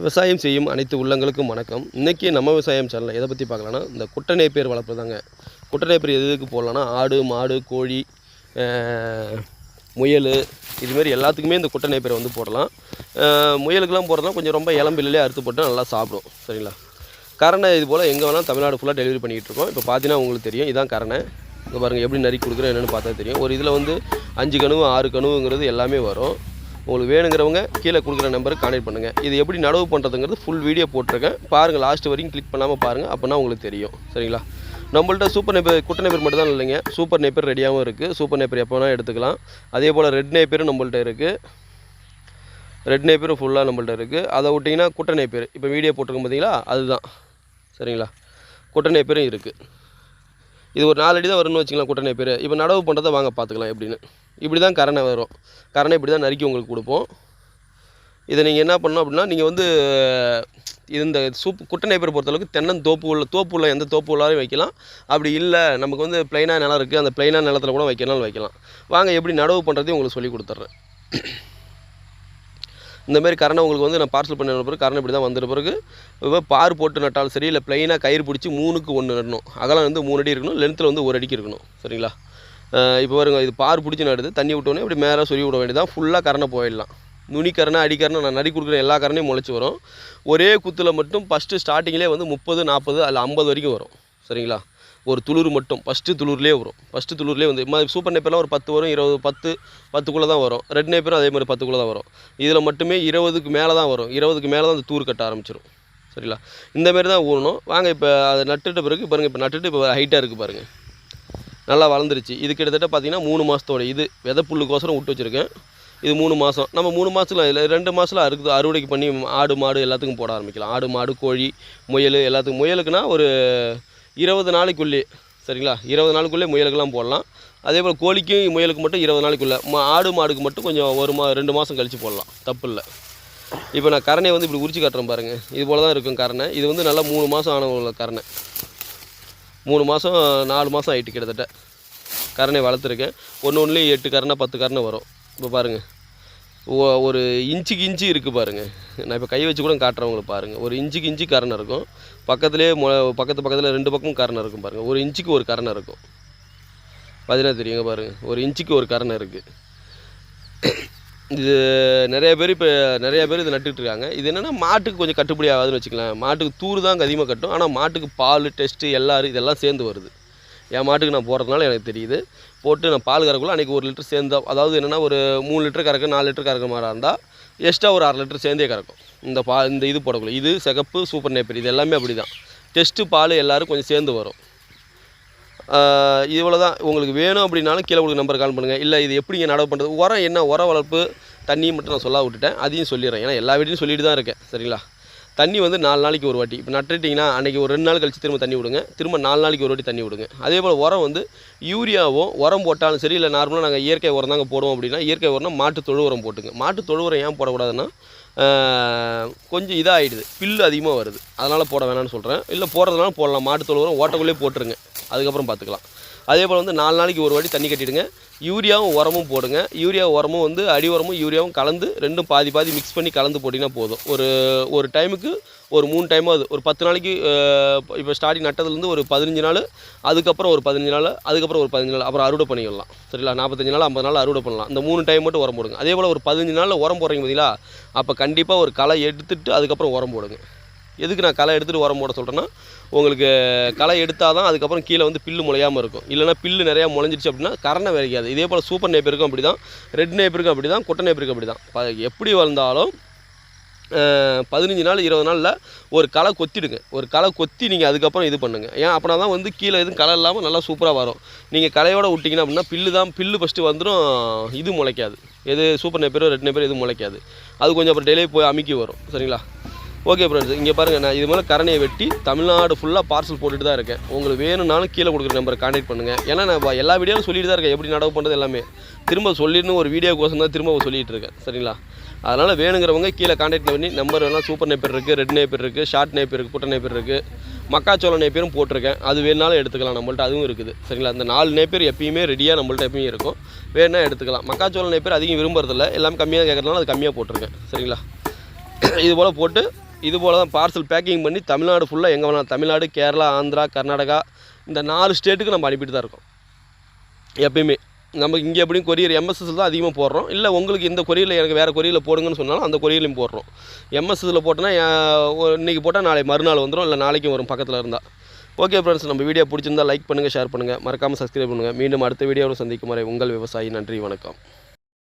விவசாயம் செய்யும் அனைத்து உள்ளங்களுக்கும் வணக்கம். இன்றைக்கி நம்ம விவசாயம் சேனலில் எதை பற்றி பார்க்கலான்னா இந்த குட்டனை பேர் வளர்ப்பு தாங்க. பேர் எது எதுக்கு போடலான்னா ஆடு மாடு கோழி முயல் இதுமாரி எல்லாத்துக்குமே இந்த குட்டனை பேரை வந்து போடலாம். முயலுக்கெல்லாம் போடுறதுலாம் கொஞ்சம் ரொம்ப இளம்பிலே அறுத்து போட்டு நல்லா சாப்பிடும் சரிங்களா? கரணை இது போல் எங்கே வேணாலும் தமிழ்நாடு ஃபுல்லாக டெலிவரி பண்ணிகிட்டு இருக்கோம். இப்போ பார்த்தீங்கன்னா உங்களுக்கு தெரியும் இதான் கரணை. இங்கே பாருங்கள் எப்படி நறுக்கி கொடுக்குறோம் என்னென்னு பார்த்தா தெரியும். ஒரு இதில் வந்து அஞ்சு கனவு ஆறு கனவுங்கிறது எல்லாமே வரும். உங்களுக்கு வேணுங்கிறவங்க கீழே கொடுக்குற நம்பருக்கு கான்டெக்ட் பண்ணுங்கள் இது எப்படி நடவு பண்ணுறதுங்கிறது ஃபுல் வீடியோ போட்டிருக்கேன். பாருங்கள் லாஸ்ட் வரைக்கும் கிளிக் பண்ணாமல் பாருங்கள் அப்போனா உங்களுக்கு தெரியும். சரிங்களா? நம்மள்ட்ட சூப்பர் நேப்பர் குட்டை நேப்பர் மட்டும் தான் இல்லைங்க சூப்பர் நேப்பர் ரெடியாகவும் இருக்குது சூப்பர் நேப்பர் எப்போ வேணால் எடுத்துக்கலாம். அதே போல் ரெட் நேப்பரும் நம்மள்ட்ட இருக்குது ரெட் நேப்பரும் ஃபுல்லாக நம்மள்ட்ட இருக்குது அதை விட்டிங்கன்னா குட்டை நேப்பர் இப்போ வீடியோ போட்டிருக்கோம் பார்த்தீங்களா அதுதான். சரிங்களா? குட்டை நேப்பரும் இருக்குது இது ஒரு நாலடி தான் வரும்னு வச்சுக்கலாம் குட்டை நேப்பர் இப்போ நடவு பண்ணுறதை வாங்க பார்த்துக்கலாம் எப்படின்னு. இப்படி தான் கரணை வரும். கரணை இப்படி தான் நறுக்கி உங்களுக்கு கொடுப்போம். இதை நீங்கள் என்ன பண்ணணும் அப்படின்னா நீங்கள் வந்து இந்த சூப் குட்டை நெய்ப்பரை பொறுத்தளவுக்கு தென்னந்தோப்பு உள்ள தோப்பு உள்ள எந்த தோப்பு உள்ளாரையும் வைக்கலாம். அப்படி இல்லை நமக்கு வந்து பிளைனாக நிலம் இருக்குது அந்த பிளைனாக நிலத்தில் கூட வைக்கணும்னு வைக்கலாம். வாங்க எப்படி நடவு பண்ணுறதையும் உங்களுக்கு சொல்லி கொடுத்துட்றேன் இந்தமாரி கரணை உங்களுக்கு வந்து நான் பார்சல் பண்ண பிறகு கரணை இப்படி தான் வந்துட்ட பிறகு இப்போ பார் போட்டு நட்டாலும் சரி இல்லை ப்ளைனாக கயிறு பிடிச்சி மூணுக்கு ஒன்று நடணும். அகலம் வந்து மூணு அடி இருக்கணும் லென்த்தில் வந்து ஒரு அடிக்கு இருக்கணும். சரிங்களா? இப்போ பாருங்கள் இது பார் பிடிச்சி நடுது. தண்ணி விட்டோன்னே இப்படி மேலே சொல்லி விட வேண்டியதான் ஃபுல்லாக கரணை போயிடலாம். நுனி கரணை அடிக்கரணை நான் நடி கொடுக்குற எல்லா கரணையும் முளைச்சி வரும். ஒரே குத்தில் மட்டும் ஃபஸ்ட்டு ஸ்டார்டிங்லேயே வந்து முப்பது நாற்பது அல்ல ஐம்பது வரைக்கும் வரும். சரிங்களா? ஒரு துளிர் மட்டும். ஃபஸ்ட்டு துளிர்லேயே வரும். ஃபஸ்ட்டு துளிர்லேயே வந்து மாதிரி சூப்பர் நேப்பர்லாம் ஒரு பத்து வரும் இருபது பத்து பத்துக்குள்ளே தான் வரும். ரெட் நேப்பரும் அதே மாதிரி பத்துக்குள்ளே தான் வரும். இதில் மட்டுமே இருபதுக்கு மேலே தான் வரும். இருபதுக்கு மேலே தான் அந்த தூர் கட்ட ஆரம்பிச்சிடும் சரிங்களா? இந்தமாரி தான் ஊறணும். வாங்க இப்போ அதை நட்டுட்ட பிறகு பாருங்கள் இப்போ நட்டுட்டு இப்போ ஹைட்டாக இருக்குது பாருங்கள் நல்லா வளர்ந்துருச்சு. இது கிட்டத்தட்ட பார்த்தீங்கன்னா மூணு மாதத்தோட இது விதை புல்லுக்கோசரம் விட்டு வச்சுருக்கேன். இது மூணு மாதம் நம்ம மூணு மாதத்துல இல்லை ரெண்டு மாதத்தில் அறுக்குது அறுவடைக்கு பண்ணி ஆடு மாடு எல்லாத்துக்கும் போட ஆரம்பிக்கலாம். ஆடு மாடு கோழி முயல் எல்லாத்துக்கும். முயலுக்குன்னா ஒரு இருபது நாளைக்குள்ளே சரிங்களா? இருபது நாளுக்குள்ளே முயலுக்கெல்லாம் போடலாம். அதே போல் கோழிக்கும் முயலுக்கு மட்டும் இருபது நாளைக்குள்ளே மா ஆடு மாடுக்கு மட்டும் கொஞ்சம் ஒரு மா ரெண்டு மாதம் கழித்து போடலாம். தப்பு இல்லை. இப்போ நான் கரணையை வந்து இப்படி உரிச்சு காட்டுறேன் பாருங்கள் இது போல் தான் இருக்கும் கரணை. இது வந்து நல்லா மூணு மாதம் ஆன கரணை. மூணு மாதம் நாலு மாதம் ஆகிட்டு கிட்டத்தட்ட. கரணை வளர்த்துருக்கேன். ஒன்று ஒன்றுலேயும் எட்டு கரணை பத்து கரணை வரும். இப்போ பாருங்கள் ஓ ஒரு இன்ச்சுக்கு இன்ச்சு இருக்குது பாருங்கள் நான் இப்போ கை வச்சு கூட காட்டுறவங்களுக்கு பாருங்கள் ஒரு இன்ச்சுக்கு இன்ச்சு கரணை இருக்கும். பக்கத்துலேயே மொ பக்கத்து பக்கத்தில் ரெண்டு பக்கமும் கரணை இருக்கும் பாருங்கள் ஒரு இன்ச்சுக்கு ஒரு கரணை இருக்கும். பார்த்தீங்கன்னா தெரியுங்க பாருங்கள் ஒரு இன்ச்சுக்கு ஒரு கரணை இருக்குது இது நிறைய பேர் இப்போ நிறைய பேர் இது நட்டுட்ருக்காங்க இது என்னென்னா மாட்டுக்கு கொஞ்சம் கட்டுப்படி ஆகாதுன்னு வச்சுக்கலாம் மாட்டுக்கு தூர் தான் அதிகமாக கட்டும். ஆனால் மாட்டுக்கு பால் டெஸ்ட்டு எல்லாரும் இதெல்லாம் சேர்ந்து வருது. என் மாட்டுக்கு நான் போடுறதுனால எனக்கு தெரியுது. போட்டு நான் பால் கறக்குள்ள அன்றைக்கி ஒரு லிட்டர் சேர்ந்தா அதாவது என்னென்னா ஒரு மூணு லிட்டர் கறக்க நாலு லிட்டர் கறக்க மாதிரி இருந்தால் எக்ஸ்ட்ரா ஒரு அரை லிட்டர் சேர்ந்தே கறக்கும். இந்த பா இந்த இது போடக்குள்ள. இது சிகப்பு சூப்பர் நேப்பர் இது எல்லாமே அப்படி தான் டெஸ்ட்டு பால் எல்லோரும் கொஞ்சம் சேர்ந்து வரும். இவ்வளோ தான் உங்களுக்கு வேணும் அப்படின்னாலும் கீழே உங்களுக்கு நம்பர் கால் பண்ணுங்கள் இல்லை இது எப்படிங்க நடவு பண்ணுறது உரம் என்ன? உர வளர்ப்பு தண்ணி மட்டும் நான் சொல்ல விட்டுட்டேன். அதையும் சொல்லிடுறேன். ஏன்னா எல்லா வீட்லையும் சொல்லிட்டு தான் இருக்கேன். சரிங்களா? தண்ணி வந்து நாலு நாளைக்கு ஒரு வாட்டி. இப்போ நட்டுட்டிங்கன்னா அன்றைக்கி ஒரு ரெண்டு நாள் கழிச்சு திரும்ப தண்ணி விடுங்க. திரும்ப நாலு நாளைக்கு ஒரு வாட்டி தண்ணி விடுங்க. அதே போல் உரம் வந்து யூரியாவும் உரம் போட்டாலும் சரி இல்லை நார்மலாக நாங்கள் இயற்கை உரம் தாங்க போடுவோம் அப்படின்னா இயற்கை உரம்னா மாட்டு தொழு உரம் போட்டுங்க. மாட்டு தொழு உரம் ஏன் போடக்கூடாதுன்னா கொஞ்சம் இதாகிடுது பில்லு அதிகமாக வருது. அதனால் போட வேணாம்னு சொல்கிறேன் இல்லை போடுறதுனால போடலாம். மாட்டு தொழு உரம் ஓட்டக்குள்ளேயே போட்டுருங்க. அதுக்கப்புறம் பார்த்துக்கலாம். அதே போல் வந்து நாலு நாளைக்கு ஒரு வாட்டி தண்ணி கட்டிடுங்க. யூரியாவும் உரமும் போடுங்க. யூரியா உரமும் வந்து அடி உரமும் யூரியாவும் கலந்து ரெண்டும் பாதி பாதி மிக்ஸ் பண்ணி கலந்து போட்டிங்கன்னா போதும். ஒரு ஒரு டைமுக்கு ஒரு மூணு டைமாவது ஒரு பத்து நாளைக்கு இப்போ ஸ்டார்டிங் நட்டதுலேருந்து ஒரு பதினஞ்சு நாள் அதுக்கப்புறம் ஒரு பதினஞ்சு நாள் அதுக்கப்புறம் ஒரு பதினஞ்சு நாள் அப்புறம் அறுவடை பண்ணிடலாம். சரிங்களா? நாற்பத்தஞ்சு நாள் ஐம்பது நாள் அறுவடை பண்ணலாம். இந்த மூணு டைம் மட்டும் உரம் போடுங்க. அதே போல் ஒரு பதினஞ்சு நாளில் உரம் போடுறீங்க பார்த்தீங்களா அப்போ கண்டிப்பாக ஒரு களை எடுத்துட்டு அதுக்கப்புறம் உரம் போடுங்க. எதுக்கு நான் களை எடுத்துகிட்டு உரம் போட சொல்கிறேன்னா உங்களுக்கு களை எடுத்தால் தான் அதுக்கப்புறம் கீழே வந்து பில்லு முளையாமல் இருக்கும். இல்லைனா பில்லு நிறையா முளைஞ்சிருச்சு அப்படின்னா கரணை விரைக்காது. இதே போல் சூப்பர் நேப்பருக்கும் அப்படி தான் ரெட் நேப்பருக்கும் அப்படி தான் குட்டை நேப்பருக்கும் அப்படி தான் ப- எப்படி வளர்ந்தாலும் பதினஞ்சு நாள் இருபது நாளில் ஒரு களை கொத்திடுங்க. ஒரு களை கொத்தி நீங்கள் அதுக்கப்புறம் இது பண்ணுங்கள் ஏன் அப்படின்னா தான் வந்து கீழே எதுவும் களை இல்லாமல் நல்லா சூப்பராக வரும். நீங்கள் களையோடு விட்டிங்கன்னா அப்படின்னா பில்லு தான் பில்லு ஃபஸ்ட்டு வந்துடும் இது முளைக்காது. எது சூப்பர் நேப்பரோ ரெட் நேப்பரோ எதுவும் முளைக்காது. அது கொஞ்சம் அப்புறம் டெய்லி போய் அமுக்கி வரும். சரிங்களா? ஓகே ஃப்ரெண்ட்ஸ் இங்கே பாருங்கள் நான் இது மேலே கரணையை வெட்டி தமிழ்நாடு ஃபுல்லாக பார்சல் போட்டுட்டு தான் இருக்கேன். உங்களுக்கு வேணும்னாலும் கீழே கொடுக்குற நம்பரை காண்டாக்ட் பண்ணுங்கள் ஏன்னா நான் எல்லா வீடியோவும் சொல்லிட்டு தான் இருக்கேன். எப்படி நடவு பண்ணுறது எல்லாமே. திரும்ப சொல்லிடணும் ஒரு வீடியோக்கோசம் தான் திரும்ப சொல்லிட்டு இருக்கேன். சரிங்களா? அதனால் வேணுங்கிறவங்க கீழே காண்டாக்ட் பண்ணி நம்பர் எல்லாம் சூப்பர் நேப்பர் இருக்குது ரெட் நேப்பர் இருக்குது ஷார்ட் நேப்பர் இருக்குது குட்டை நேப்பர் இருக்குது மக்காச்சோளம் நேப்பரும் போட்டிருக்கேன். அது வேணாலும் எடுத்துக்கலாம். நம்மள்ட்ட அதுவும் இருக்குது. சரிங்களா? இந்த நாலு நேப்பர் எப்பயுமே ரெடியாக நம்மள்ட்ட எப்பயும் இருக்கும். வேணால் எடுத்துக்கலாம். மக்காச்சோளம் நேப்பர் அதிகம் விரும்புறதில்ல. எல்லாமே கம்மியாக கேட்குறதுனால அது கம்மியாக போட்டிருக்கேன். சரிங்களா? இது போல் போட்டு இது போல் தான் பார்சல் பேக்கிங் பண்ணி தமிழ்நாடு ஃபுல்லாக எங்கே வேணாலும் தமிழ்நாடு கேரளா ஆந்திரா கர்நாடகா இந்த நாலு ஸ்டேட்டுக்கு நம்ம அனுப்பிட்டு தான் இருக்கோம். எப்பயுமே. நம்ம இங்கே எப்படியும் கொரியர் எம்எஸ்எஸ்ல தான் அதிகமாக போடுறோம். இல்லை உங்களுக்கு இந்த கொரியரில் எனக்கு வேறு கொரியரில் போடுங்கன்னு சொன்னாலும் அந்த கொரியர்லையும் போடுறோம். எம்எஸ்எஸ்ல போட்டோன்னா இன்றைக்கி போட்டால் நாளை மறுநாள் வந்துடும் இல்லை நாளைக்கும் வரும் பக்கத்தில் இருந்தால் ஓகே ஃப்ரெண்ட்ஸ் நம்ம வீடியோ பிடிச்சிருந்தா லைக் பண்ணுங்கள் ஷேர் பண்ணுங்கள் மறக்காமல் சப்ஸ்கிரைப் பண்ணுங்கள் மீண்டும் அடுத்த வீடியோவில் சந்திக்கும் வரை உங்கள் விவசாயி நன்றி வணக்கம்.